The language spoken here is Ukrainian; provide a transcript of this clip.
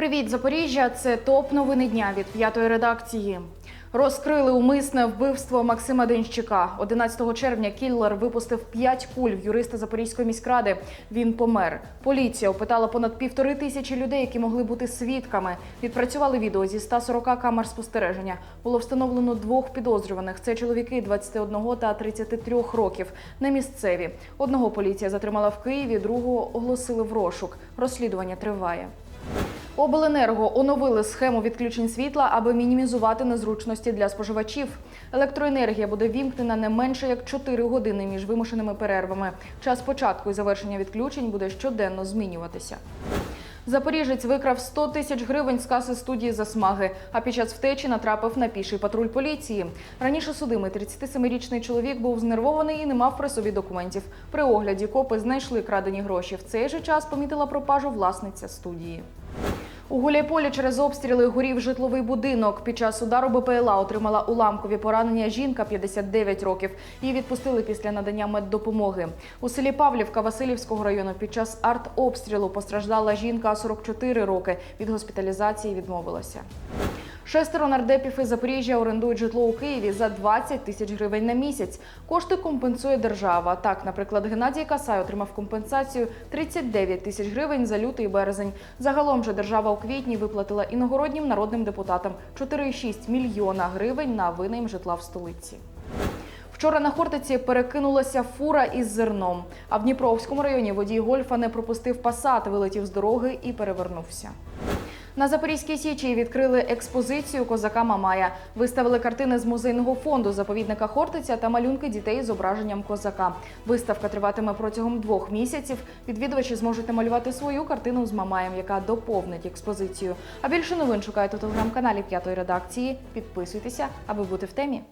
Привіт, Запоріжжя! Це топ новини дня від п'ятої редакції. Розкрили умисне вбивство Максима Денщика. 11 червня кіллер випустив 5 куль в юриста Запорізької міськради. Він помер. Поліція опитала понад півтори тисячі людей, які могли бути свідками. Відпрацювали відео зі 140 камер спостереження. Було встановлено двох підозрюваних. Це чоловіки 21 та 33 років. Не місцеві. Одного поліція затримала в Києві, другого оголосили в розшук. Розслідування триває. Обленерго оновили схему відключень світла, аби мінімізувати незручності для споживачів. Електроенергія буде вімкнена не менше як 4 години між вимушеними перервами. Час початку і завершення відключень буде щоденно змінюватися. Запоріжець викрав 100 тисяч гривень з каси студії засмаги, а під час втечі натрапив на піший патруль поліції. Раніше судимий 37-річний чоловік був знервований і не мав при собі документів. При огляді копи знайшли крадені гроші. В цей же час помітила пропажу власниця студії. У Гуляйполі через обстріли горів житловий будинок. Під час удару БПЛА отримала уламкові поранення жінка 59 років. Її відпустили після надання меддопомоги. У селі Павлівка Васильівського району під час артобстрілу постраждала жінка 44 роки. Від госпіталізації відмовилася. Шестеро нардепів із Запоріжжя орендують житло у Києві за 20 тисяч гривень на місяць. Кошти компенсує держава. Так, наприклад, Геннадій Касай отримав компенсацію 39 тисяч гривень за лютий березень. Загалом же держава у квітні виплатила іногороднім народним депутатам 4,6 мільйона гривень на винайм житла в столиці. Вчора на Хортиці перекинулася фура із зерном. А в Дніпровському районі водій гольфа не пропустив пасат, вилетів з дороги і перевернувся. На Запорізькій Січі відкрили експозицію козака Мамая. Виставили картини з музейного фонду заповідника Хортиця та малюнки дітей з зображенням козака. Виставка триватиме протягом двох місяців. Відвідувачі зможуть намалювати свою картину з Мамаєм, яка доповнить експозицію. А більше новин шукайте у телеграм-каналі п'ятої редакції. Підписуйтеся, аби бути в темі.